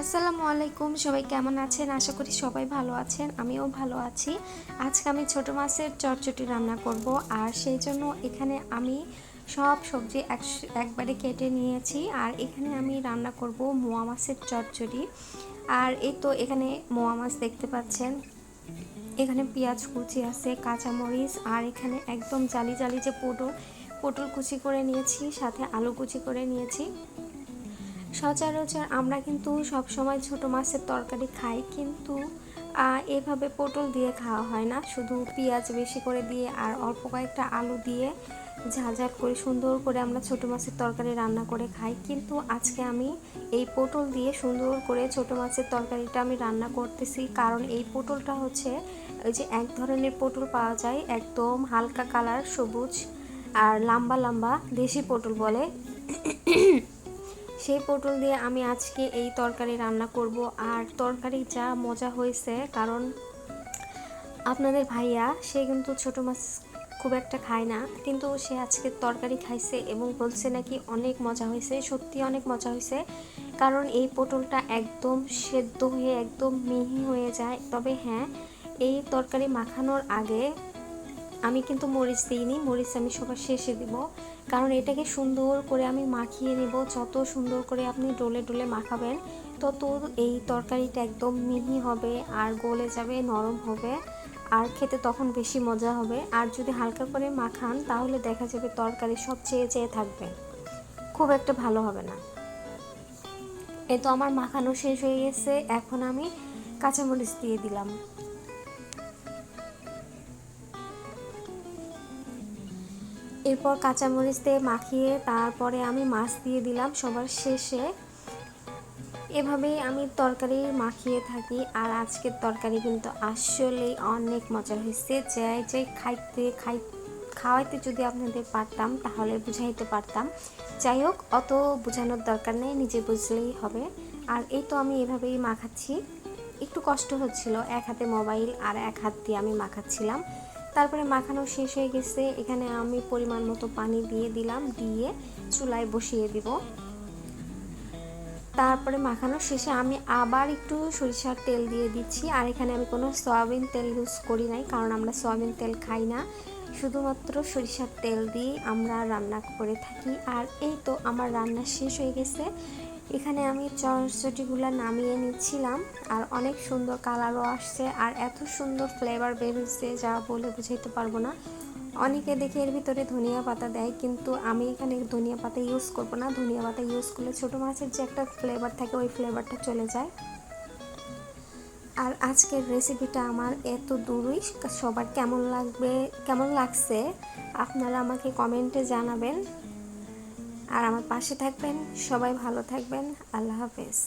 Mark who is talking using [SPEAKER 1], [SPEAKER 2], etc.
[SPEAKER 1] আসসালামু আলাইকুম সবাই কেমন আছেন? আশা করি সবাই ভালো আছেন, আমিও ভালো আছি। আজকে আমি ছোট মাছের চটচটি রান্না করব, আর সেই জন্য এখানে আমি সব সবজি এক একবারে কেটে নিয়েছি, আর এখানে আমি রান্না করব মোয়া মাছের চটচটি। আর এই তো এখানে মোয়া মাছ দেখতে পাচ্ছেন। এখানে পেঁয়াজ কুচি আছে, কাঁচামরিচ, আর এখানে একদম জালি জালি যে পটল পটল কুচি করে নিয়েছি, সাথে আলু কুচি করে নিয়েছি। সচরাচর আমরা কিন্তু সব সময় ছোট মাছের তরকারি খাই, কিন্তু এভাবে পটল দিয়ে খাওয়া হয় না। শুধু পেঁয়াজ বেশি করে দিয়ে আর অল্প কয়েকটা আলু দিয়ে ঝালঝাল করে সুন্দর করে আমরা ছোট মাছের তরকারি রান্না করে খাই। কিন্তু আজকে আমি এই পটল দিয়ে সুন্দর করে ছোট মাছের তরকারিটা আমি রান্না করতেছি, কারণ এই পটলটা হচ্ছে ওই যে এক ধরনের পটল পাওয়া যায়, একদম হালকা কালার, সবুজ আর লম্বা লম্বা দেশি পটল বলে। সেই পটল দিয়ে আমি আজকে এই তরকারি রান্না করব। আর তরকারি যা মজা হয়েছে, কারণ আপনাদের ভাইয়া, সে কিন্তু ছোট মাছ খুব একটা খায় না, কিন্তু সে আজকে তরকারি খাইছে এবং বলছে নাকি অনেক মজা হয়েছে, সত্যি অনেক মজা হয়েছে। কারণ এই পটলটা একদম সেদ্ধ হয়ে, একদম মিহি হয়ে যায়। তবে হ্যাঁ এই তরকারি মাখানোর আগে আমি কিন্তু মরিচ দিইনি, মরিচ আমি সবার শেষে দিব। কারণ এটাকে সুন্দর করে আমি মাখিয়ে নেব, যত সুন্দর করে আপনি ডোলে ডোলে মাখাবেন, তত এই তরকারিটা একদম মিহি হবে আর গলে যাবে, নরম হবে আর খেতে তখন বেশি মজা হবে। আর যদি হালকা করে মাখান, তাহলে দেখা যাবে তরকারি সব চেয়ে চেয়ে থাকবে। খুব একটা ভালো হবে না। এ তো আমার মাখানো শেষ হয়ে গেছে, এখন আমি কাঁচামরিচ দিয়ে দিলাম। এরপর কাঁচামরিচ দিয়ে মাখিয়ে তারপরে আমি মাছ দিয়ে দিলাম সবার শেষে। এভাবেই আমি তরকারি মাখিয়ে থাকি আর আজকের তরকারি কিন্তু আসলেই অনেক মজা হয়েছে। যাই যাই খাইতে, খাই, খাওয়াইতে যদি আপনাদের পারতাম তাহলে বুঝাইতে পারতাম। যাই হোক, অত বোঝানোর দরকার নেই, নিজে বুঝলেই হবে। আর এই তো আমি এভাবেই মাখাচ্ছি। একটু কষ্ট হচ্ছিল, এক হাতে মোবাইল আর এক হাত দিয়ে আমি মাখাচ্ছিলাম। তারপরে মাখানো শেষ হয়ে গেছে। এখানে আমি পরিমাণ মতো পানি দিয়ে দিলাম, দিয়ে চুলায় বসিয়ে দিব। তারপরে মাখানো শেষে আমি আবার একটু সরিষার তেল দিয়ে দিচ্ছি। আর এখানে আমি কোনো সয়াবিন তেল ইউজ করি নাই, কারণ আমরা সয়াবিন তেল খাই না। শুধুমাত্র সরিষার তেল দিয়ে আমরা রান্না করে থাকি। আর এই তো আমার রান্না শেষ হয়ে গেছে। এখানে আমি চটচটিগুলো নামিয়ে নিচ্ছিলাম, আর অনেক সুন্দর কালারও আসছে, আর এত সুন্দর ফ্লেভার বেরোচ্ছে যা বলে বুঝাইতে পারব না। অনেকে দেখে এর ভিতরে ধনিয়া পাতা দেয়, কিন্তু আমি এখানে ধনিয়া পাতা ইউজ করব না। ধনিয়া পাতা ইউজ করলে ছোটো মাছের যে একটা ফ্লেভার থাকে, ওই ফ্লেভারটা চলে যায়। আর আজকের রেসিপিটা আমার এত দূরই সবার কেমন লাগবে, কেমন লাগছে, আপনারা আমাকে কমেন্টে জানাবেন। আর আমার পাশে থাকবেন সবাই ভালো থাকবেন আল্লাহ হাফেজ।